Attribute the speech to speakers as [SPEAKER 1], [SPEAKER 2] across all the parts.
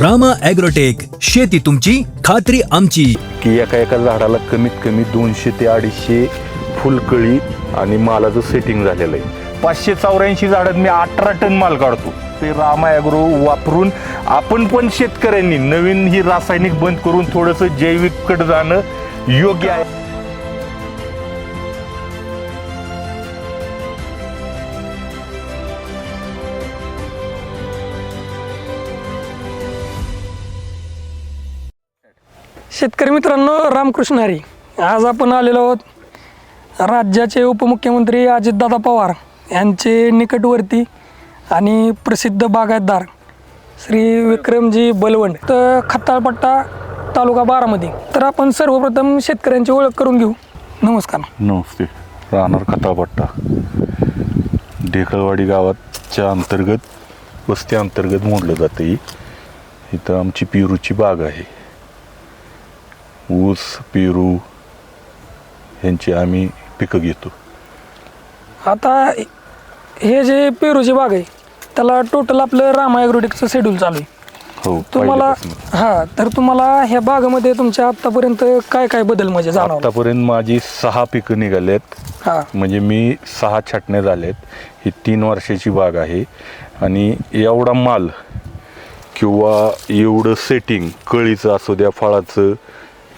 [SPEAKER 1] Rama agrotech शेती तुमची खात्री आमची.
[SPEAKER 2] की एका एका झाडाला कमीत कमी दोनशे ते अडीचशे फुलकळी आणि मालाचं सेटिंग झालेलं आहे. पाचशे चौऱ्याऐंशी झाडात मी अठरा टन माल काढतो. ते रामा ॲग्रो वापरून आपण पण शेतकऱ्यांनी नवीन ही रासायनिक बंद करून थोडंसं जैविककडे जाणं योग्य आहे.
[SPEAKER 3] शेतकरी मित्रांनो रामकृष्ण हरी. आज आपण आलेलो आहोत राज्याचे उपमुख्यमंत्री अजितदादा पवार यांचे निकटवर्ती आणि प्रसिद्ध बागायतदार श्री विक्रमजी बलवंड तर खताळपट्टा तालुका बारामती. तर आपण सर्वप्रथम शेतकऱ्यांची ओळख करून घेऊ. नमस्कार.
[SPEAKER 2] नमस्ते. राहणार खताळपट्टा. ढेकळवाडी गावाच्या अंतर्गत वस्ती अंतर्गत मोडलं जातं ही. इथं आमची पेरूची बाग आहे. ऊस पेरू ह्यांची आम्ही पिकं घेतो.
[SPEAKER 3] आता हे जे पेरूची बाग आहे त्याला टोटल आपलं रामा ॲग्रोटिकचं शेड्यूल चालू आहे.
[SPEAKER 2] हो
[SPEAKER 3] तुम्हाला
[SPEAKER 2] पहिल्यापासून.
[SPEAKER 3] हा तर तुम्हाला ह्या बागामध्ये तुमच्या आतापर्यंत काय काय बदल म्हणजे जाणवला?
[SPEAKER 2] आतापर्यंत माझी सहा पिकं निघालेत.
[SPEAKER 3] हा.
[SPEAKER 2] म्हणजे मी सहा छाटण्या झाल्यात ही तीन वर्षाची बाग आहे. आणि एवढा माल किंवा एवढं सेटिंग कळीचं असू द्या फळाचं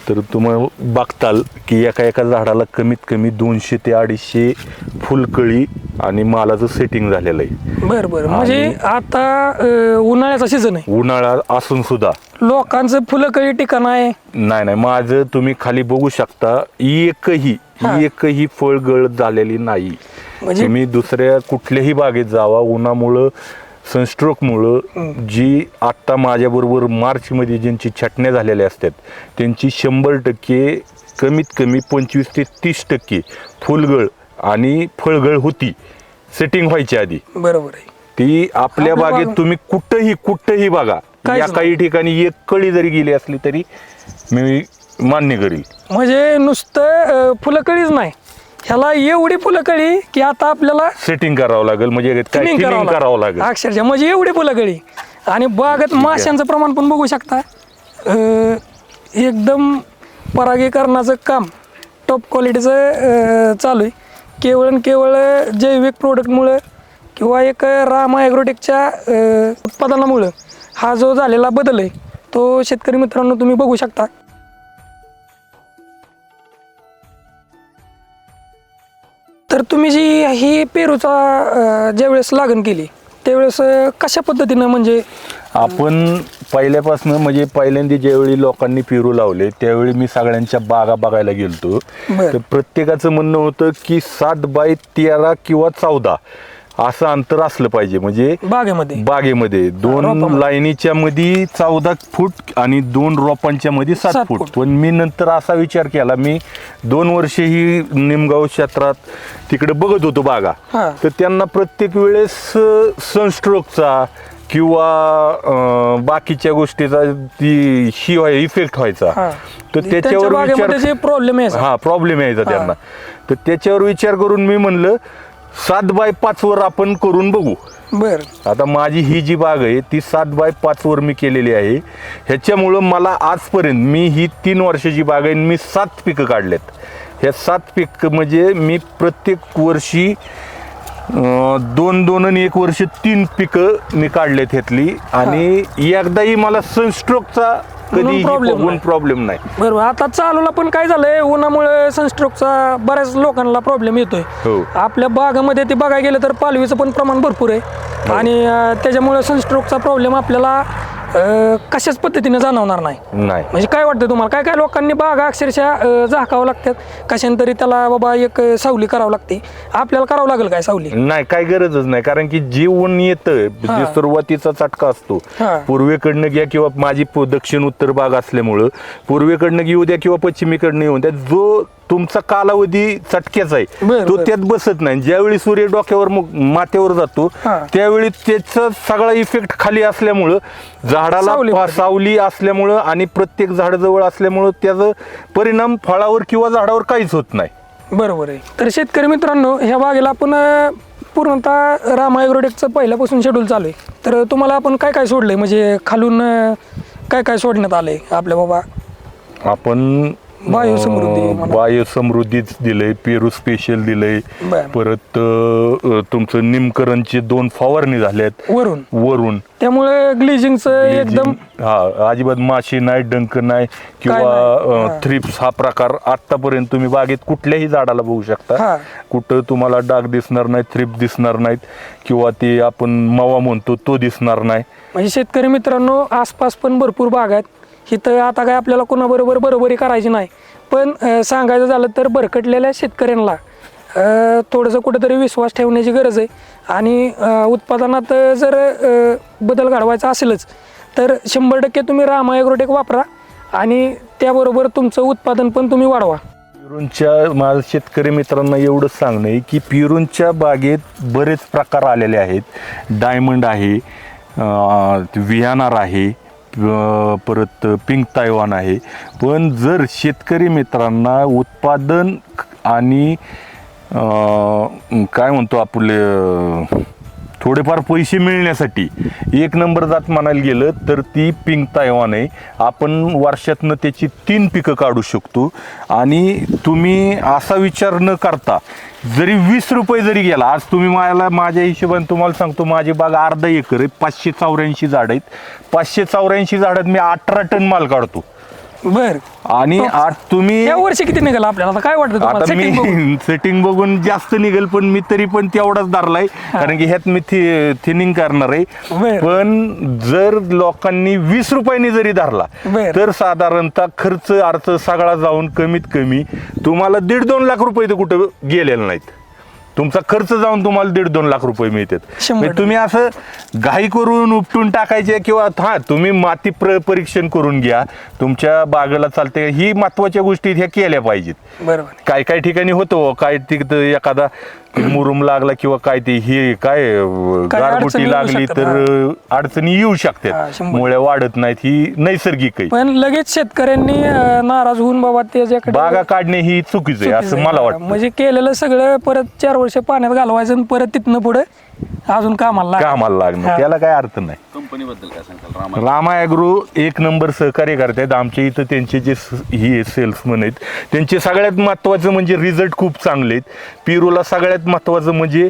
[SPEAKER 2] तर तुम्ही बघताल की एका एका झाडाला कमीत कमी दोनशे ते अडीचशे फुलकळी आणि मालाचं सेटिंग झालेलं आहे.
[SPEAKER 3] बर बर. म्हणजे आता उन्हाळ्याचा सीझन आहे.
[SPEAKER 2] उन्हाळा असून सुद्धा.
[SPEAKER 3] लोकांचं फुलं कळी ठिकाण आहे.
[SPEAKER 2] नाही नाही. माझं तुम्ही खाली बघू शकता एकही. एकही फळ गळत झालेली नाही.
[SPEAKER 3] म्हणजे-
[SPEAKER 2] तुम्ही दुसऱ्या कुठल्याही बागेत जावा उन्हामुळं सनस्ट्रोकमुळं जी आत्ता माझ्याबरोबर मार्चमध्ये ज्यांची छटण्या झालेल्या असतात त्यांची शंभर टक्के कमीत कमी पंचवीस ते तीस टक्के फुलगळ आणि फळगळ होती सेटिंग व्हायच्या आधी.
[SPEAKER 3] बरोबर आहे.
[SPEAKER 2] ती आपल्या बागेत
[SPEAKER 3] बागा-
[SPEAKER 2] तुम्ही कुठंही कुठंही बघा. या काही ठिकाणी एक कळी जरी गेली असली तरी मी मान्य करील.
[SPEAKER 3] म्हणजे नुसतं फुलं कळीच नाही. ह्याला एवढी फुलं कळी की आता आपल्याला
[SPEAKER 2] सेटिंग करावं लागेल म्हणजे काय
[SPEAKER 3] thinning
[SPEAKER 2] thinning करावं लागेल.
[SPEAKER 3] अक्षरशः म्हणजे एवढी फुलं कळी. आणि बागेत माशांचं प्रमाण पण बघू शकता. अं, एकदम परागीकरणाचं काम टॉप क्वालिटीचं अं, चालू आहे. केवळ आणि केवळ जैविक प्रोडक्टमुळं किंवा एक रामा ॲग्रोटेकच्या अं, उत्पादनामुळं हा जो झालेला बदल आहे तो शेतकरी मित्रांनो तुम्ही बघू शकता. तुम्ही जी ही पेरूचा ज्यावेळेस लागण केली त्यावेळेस कशा पद्धतीनं म्हणजे
[SPEAKER 2] आपण पहिल्यापासून म्हणजे पहिल्यांदा ज्यावेळी लोकांनी पेरू लावले त्यावेळी मी सगळ्यांच्या बागा बघायला गेलतो. तर प्रत्येकाचं म्हणणं होतं की सात बाय तेरा किंवा चौदा असं अंतर असलं पाहिजे. म्हणजे
[SPEAKER 3] बागेमध्ये?
[SPEAKER 2] बागेमध्ये. दोन
[SPEAKER 3] रोपामध्ये.
[SPEAKER 2] लाईनीच्या मध्ये चौदा फूट आणि दोन रोपांच्या मध्ये सात
[SPEAKER 3] सात
[SPEAKER 2] फूट.
[SPEAKER 3] फूट.
[SPEAKER 2] पण मी नंतर असा विचार केला मी दोन वर्ष ही निमगाव क्षेत्रात तिकडे बघत होतो बागा.
[SPEAKER 3] हा.
[SPEAKER 2] तर त्यांना प्रत्येक वेळेस सनस्ट्रोकचा किंवा अं, बाकीच्या गोष्टीचा ती शी व्हाय इफेक्ट व्हायचा.
[SPEAKER 3] हा.
[SPEAKER 2] तर
[SPEAKER 3] त्यांच्या
[SPEAKER 2] त्याच्यावर
[SPEAKER 3] बागेमध्ये जे
[SPEAKER 2] विचार
[SPEAKER 3] प्रॉब्लेम आहे.
[SPEAKER 2] हा प्रॉब्लेम यायचा त्यांना. तर त्याच्यावर विचार करून मी म्हणलं सात बाय पाच वर आपण करून बघू.
[SPEAKER 3] बर.
[SPEAKER 2] आता माझी ही जी बाग आहे ती सात बाय पाच वर मी केलेली आहे. ह्याच्यामुळं मला आजपर्यंत मी ही तीन वर्षाची बाग आहे आणि मी सात पिकं काढलेत. ह्या सात पिक म्हणजे मी प्रत्येक वर्षी अं, दोन दोन आणि एक वर्ष तीन पिकं मी काढलेत ह्यातली. आणि एकदाही मला सनस्ट्रोकचा कधी
[SPEAKER 3] problem नाही.
[SPEAKER 2] प्रॉब्लेम नाही
[SPEAKER 3] बरोबर आता चालूला पण काय झालंय उन्हामुळे सनस्ट्रोकचा बऱ्याच लोकांना प्रॉब्लेम येतोय
[SPEAKER 2] हो.
[SPEAKER 3] आपल्या बागामध्ये ते बघायला गेलं तर पालवीचं पण प्रमाण भरपूर आहे आणि अं, त्याच्यामुळे सनस्ट्रोकचा प्रॉब्लेम आपल्याला अं, कशाच पद्धतीने जाणवणार नाही?
[SPEAKER 2] नाही.
[SPEAKER 3] म्हणजे काय वाटतं तुम्हाला? काय काय लोकांनी बागा अक्षरशः अं, झाकावं लागतात? कशाने तरी त्याला बाबा एक अं, सावली करावं लागते. आपल्याला करावं लागेल काय सावली?
[SPEAKER 2] नाही काय गरजच नाही. कारण की जे ऊन येतं. जे सुरुवातीचा चटका असतो.
[SPEAKER 3] हा.
[SPEAKER 2] पूर्वेकडनं घ्या किंवा माझी पू- दक्षिण उत्तर भाग असल्यामुळं पूर्वेकडनं घेऊ द्या किंवा पश्चिमेकडनं येऊ द्या. जो तुमचा कालावधी चटक्याचा आहे.
[SPEAKER 3] बरं,
[SPEAKER 2] तो
[SPEAKER 3] बरं.
[SPEAKER 2] त्यात बसत नाही. ज्यावेळी सूर्य डोक्यावर मग माथ्यावर जातो
[SPEAKER 3] हा.
[SPEAKER 2] त्यावेळी त्याचा सगळा इफेक्ट खाली असल्यामुळं झाडाला
[SPEAKER 3] सावली
[SPEAKER 2] पा-
[SPEAKER 3] पडते.
[SPEAKER 2] सावली असल्यामुळं आणि प्रत्येक झाडाजवळ असल्यामुळं त्याचा परिणाम फळावर किंवा झाडावर काहीच होत नाही.
[SPEAKER 3] बरोबर आहे. तर शेतकरी मित्रांनो ह्या बागेला आपण अं, पूर्णतः राम ॲग्रोटेकचं पहिल्यापासून शेड्यूल चालू आहे. तर तुम्हाला आपण काय काय सोडलंय? म्हणजे खालून अं, काय काय सोडण्यात आलंय आपल्या बाबा?
[SPEAKER 2] आपण
[SPEAKER 3] बायोसमृद्धी
[SPEAKER 2] अं,
[SPEAKER 3] म्हणा.
[SPEAKER 2] बायोसमृद्धीच दिलंय पेरू स्पेशल दिलंय
[SPEAKER 3] बरं.
[SPEAKER 2] परत अं, तुमचं निमकरणचे दोन फवारणी झाल्यात
[SPEAKER 3] वरून
[SPEAKER 2] वरून
[SPEAKER 3] त्यामुळे ग्लिजिंगचं एकदम
[SPEAKER 2] हा अजिबात माशी नाही डंक नाही किंवा.
[SPEAKER 3] हा.
[SPEAKER 2] थ्रिप्स हा प्रकार आतापर्यंत तुम्ही बागेत कुठल्याही झाडाला बघू शकता. कुठं तुम्हाला डाग दिसणार नाही थ्रिप दिसणार नाहीत किंवा ते आपण मवा म्हणतो तो दिसणार नाही
[SPEAKER 3] म्हणजे शेतकरी मित्रांनो आसपास पण भरपूर बाग आहेत इथं आता काय आपल्याला कोणाबरोबर बरोबरी करायची नाही. पण सांगायचं झालं तर भरकटलेल्या शेतकऱ्यांना थोडंसं कुठेतरी विश्वास ठेवण्याची गरज आहे. आणि उत्पादनात जर बदल घडवायचा असेलच तर शंभर टक्के तुम्ही रामा ॲग्रोटेक वापरा आणि त्याबरोबर तुमचं उत्पादन पण तुम्ही वाढवा.
[SPEAKER 2] पिरूंच्या माझ्या शेतकरी मित्रांना एवढंच सांगणं आहे की पिरूंच्या बागेत बरेच प्रकार आलेले आहेत. डायमंड आहे व्हियानार वियानार आहे परत पिंक तायवान आहे. पण जर शेतकरी मित्रांना उत्पादन आणि काय म्हणतो आपले थोडेफार पैसे मिळण्यासाठी. एक नंबर जात म्हणायला गेलं तर ती पिंक तायवान आहे. आपण वर्षातनं त्याची तीन पिकं काढू शकतो. आणि तुम्ही असा विचार न करता जरी वीस रुपये जरी गेला आज तुम्ही मला माझ्या हिशोबाने तुम्हाला सांगतो माझी बाग अर्धा एकर आहे पाचशे चौऱ्याऐंशी झाड आहेत. पाचशे चौऱ्याऐंशी झाडात मी अठरा टन माल काढतो.
[SPEAKER 3] बर.
[SPEAKER 2] आणि आज तुम्ही
[SPEAKER 3] या वर्षी किती निघाला आपल्याला? आता काय वाटतं तुम्हाला?
[SPEAKER 2] आता
[SPEAKER 3] Setting बघून?
[SPEAKER 2] मी सेटिंग बघून जास्त निघेल पण मी तरी पण तेवढाच धरलाय. कारण की ह्यात मी थिनिंग करणार आहे.
[SPEAKER 3] बर.
[SPEAKER 2] पण जर लोकांनी वीस रुपयांनी जरी धरला
[SPEAKER 3] बर.
[SPEAKER 2] तर साधारणतः खर्च अर्थ सगळा जाऊन कमीत कमी तुम्हाला दीड दोन लाख रुपये तर कुठं गेलेले नाहीत. तुमचा खर्च जाऊन तुम्हाला दीड दोन लाख रुपये मिळतात.
[SPEAKER 3] शंभर
[SPEAKER 2] म्हणजे तुम्ही असं घाई करून उपटून टाकायचे किंवा हा तुम्ही माती प्र परीक्षण करून घ्या. तुमच्या बागेला चालते ही महत्त्वाच्या गोष्टी ह्या केल्या पाहिजेत.
[SPEAKER 3] बरोबर.
[SPEAKER 2] काय काय ठिकाणी होतो काय तिथं एखादा मुरुम लागला किंवा काय ते हे काय गारगुटी लागली तर अडचणी येऊ शकतात. मुळे वाढत नाहीत ही नैसर्गिक आहे
[SPEAKER 3] पण लगेच शेतकऱ्यांनी नाराज होऊन बाबा त्याच्याकडे
[SPEAKER 2] बागा काढणे ही चुकीचं आहे असं मला. वाटतं
[SPEAKER 3] म्हणजे केलेलं सगळं परत चार वर्ष पाण्यात घालवायचं आणि परत तिथनं पुढे अजून कामाला.
[SPEAKER 2] कामाला लागणं
[SPEAKER 3] हा.
[SPEAKER 2] त्याला काय अर्थ नाही.
[SPEAKER 4] कंपनीबद्दल काय सांगताल रामा
[SPEAKER 2] रामा ॲग्रो एक नंबर सहकार्य करतायत. आमच्या इथं त्यांचे जे स- ही सेल्समन आहेत त्यांचे सगळ्यात महत्त्वाचं म्हणजे रिझल्ट खूप चांगले आहेत. पिरूला सगळ्यात महत्त्वाचं म्हणजे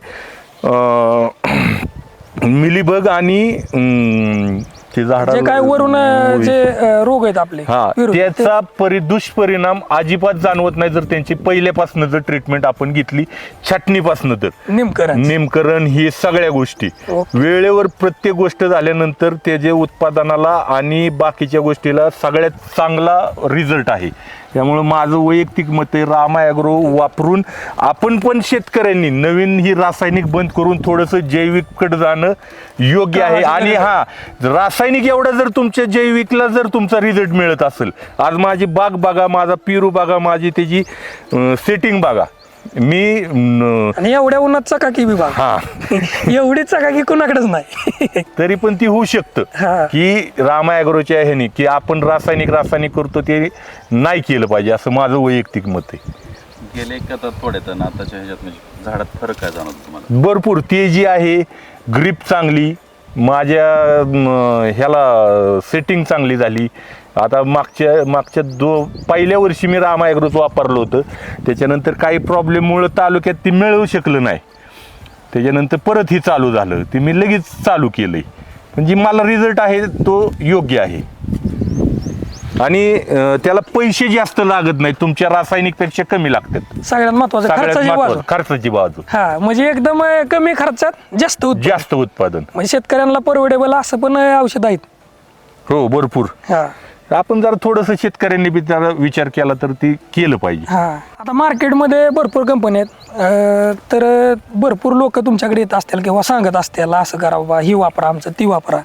[SPEAKER 2] अं, मिलीबग आणि अं, ते झाडा
[SPEAKER 3] जे काय वरून अं, जे अं, रोग आहेत आपले
[SPEAKER 2] हा
[SPEAKER 3] ते-
[SPEAKER 2] त्याचा परि दुष्परिणाम अजिबात जाणवत नाही जर त्यांची पहिल्यापासून जर ट्रीटमेंट आपण घेतली छाटणीपासून तर.
[SPEAKER 3] निमकरण
[SPEAKER 2] नेमकरण ही सगळ्या गोष्टी.
[SPEAKER 3] ओके.
[SPEAKER 2] वेळेवर प्रत्येक गोष्ट झाल्यानंतर त्याचे उत्पादनाला आणि बाकीच्या गोष्टीला सगळ्यात चांगला रिझल्ट आहे. त्यामुळे माझं वैयक्तिक मत आहे रामा ॲग्रो वापरून आपण पण शेतकऱ्यांनी नवीन ही रासायनिक बंद करून थोडंसं जैविककडे जाणं योग्य आहे. आणि हा. रासायनिक एवढा जर तुमच्या जैविकला जर तुमचा रिझल्ट मिळत असेल आज माझी बाग बघा माझा पेरू बघा माझी त्याची सेटिंग बघा. मी न,
[SPEAKER 3] आणि एवढ्या उन्हात चकाकी विभाग?
[SPEAKER 2] हा.
[SPEAKER 3] एवढी चकाकी कुणाकडेच नाही.
[SPEAKER 2] तरी पण ती होऊ शकतं.
[SPEAKER 3] हा.
[SPEAKER 2] की रामा ॲग्रोच्या ह्यानी की आपण रासायनिक रासायनिक करतो ते नाही केलं पाहिजे असं माझं वैयक्तिक मत आहे.
[SPEAKER 4] गेले का तर थोड्यात आणि आताच्या ह्याच्यात म्हणजे झाडात फरक काय जाणवतो तुम्हाला?
[SPEAKER 2] भरपूर. तेजी आहे ग्रीप चांगली माझ्या म, ह्याला सेटिंग चांगली झाली आता मागच्या मागच्या दो पहिल्या वर्षी मी रामा ॲग्रोच वापरलं होतं. त्याच्यानंतर काही प्रॉब्लेममुळं तालुक्यात ती मिळवू शकलं नाही. त्याच्यानंतर परत ही चालू झालं. ते मी लगेच चालू केलं म्हणजे मला रिझल्ट आहे तो योग्य आहे. आणि त्याला पैसे जास्त लागत नाहीत. तुमच्या रासायनिकपेक्षा कमी लागतात.
[SPEAKER 3] सगळ्यात महत्वाचं खर्चाची बाजू.
[SPEAKER 2] खर्चाची बाजू.
[SPEAKER 3] हा म्हणजे एकदम कमी खर्चात जास्त
[SPEAKER 2] जास्त उत्पादन.
[SPEAKER 3] म्हणजे शेतकऱ्यांना परवडेबल असं पण औषध आहेत.
[SPEAKER 2] हो भरपूर.
[SPEAKER 3] हा.
[SPEAKER 2] आपण जर थोडस शेतकऱ्यांनी बी जरा विचार केला तर ती केलं पाहिजे.
[SPEAKER 3] हा. आता मार्केटमध्ये भरपूर कंपनी आहेत. अं, तर भरपूर लोक तुमच्याकडे येत असतील किंवा सांगत असतील असं करा बाबा ही वापरा आमचं ती वापरा.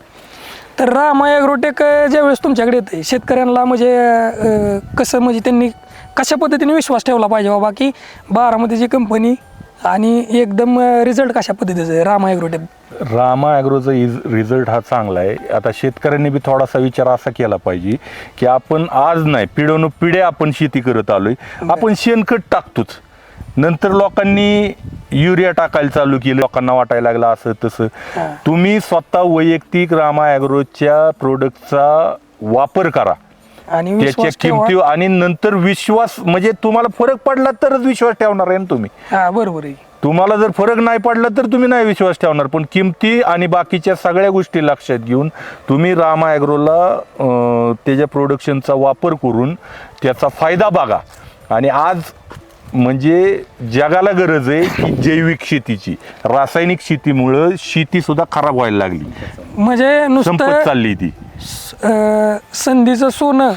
[SPEAKER 3] तर रामा ॲग्रोटेक ज्यावेळेस तुमच्याकडे येते शेतकऱ्यांना म्हणजे अं, कसं म्हणजे त्यांनी कशा पद्धतीने विश्वास ठेवला पाहिजे बाबा की बारामध्ये जी कंपनी आणि एकदम रिझल्ट कशा पद्धतीचं आहे? रामा ॲग्रोटेक
[SPEAKER 2] रामा ॲग्रोचा इज रिझल्ट हा चांगला आहे. आता शेतकऱ्यांनी बी थोडासा विचार असा केला पाहिजे की आपण आज नाही पिढ्यानु पिढ्या आपण शेती करत आलोय. आपण शेणखत टाकतोच. नंतर लोकांनी युरिया टाकायला चालू केलं. लोकांना वाटायला लागलं असं तसं. तुम्ही स्वतः वैयक्तिक रामा ॲग्रोच्या प्रोडक्टचा वापर करा.
[SPEAKER 3] आणि
[SPEAKER 2] त्याच्या
[SPEAKER 3] विश्वास ठेवा.
[SPEAKER 2] किमती आणि नंतर विश्वास म्हणजे तुम्हाला फरक पडला तरच विश्वास ठेवणार आहे ना तुम्ही?
[SPEAKER 3] हा बरोबर आहे.
[SPEAKER 2] तुम्हाला जर फरक नाही पडला तर तुम्ही नाही विश्वास ठेवणार. पण किमती आणि बाकीच्या सगळ्या गोष्टी लक्षात घेऊन तुम्ही रामा ॲग्रोला अं, त्याच्या प्रोडक्शनचा वापर करून त्याचा फायदा बघा. आणि आज म्हणजे जगाला गरज आहे की जैविक शेतीची. रासायनिक शेतीमुळं शेती सुद्धा खराब व्हायला लागली.
[SPEAKER 3] म्हणजे
[SPEAKER 2] संपत
[SPEAKER 3] नुसतं
[SPEAKER 2] चालली ती.
[SPEAKER 3] अं, संधीचं सोनं.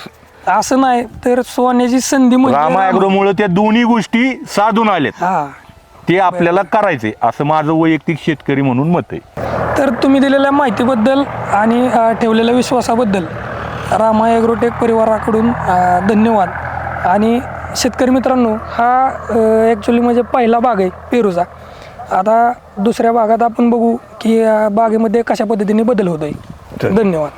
[SPEAKER 3] असं नाही तर सोन्याची संधी म्हणजे
[SPEAKER 2] रामा ॲग्रोमुळं त्या दोन्ही गोष्टी साधून आल्यात.
[SPEAKER 3] हा.
[SPEAKER 2] ते आपल्याला करायचे असं माझं वैयक्तिक शेतकरी म्हणून मत आहे.
[SPEAKER 3] तर तुम्ही दिलेल्या माहितीबद्दल आणि अ, ठेवलेल्या विश्वासाबद्दल रामा ॲग्रोटेक परिवाराकडून अ, धन्यवाद. आणि शेतकरी मित्रांनो हा ॲक्च्युली म्हणजे पहिला बाग आहे पेरूचा. आता दुसऱ्या भागात आपण बघू की अ, बागेमध्ये कशा पद्धतीने बदल होत आहे धन्यवाद.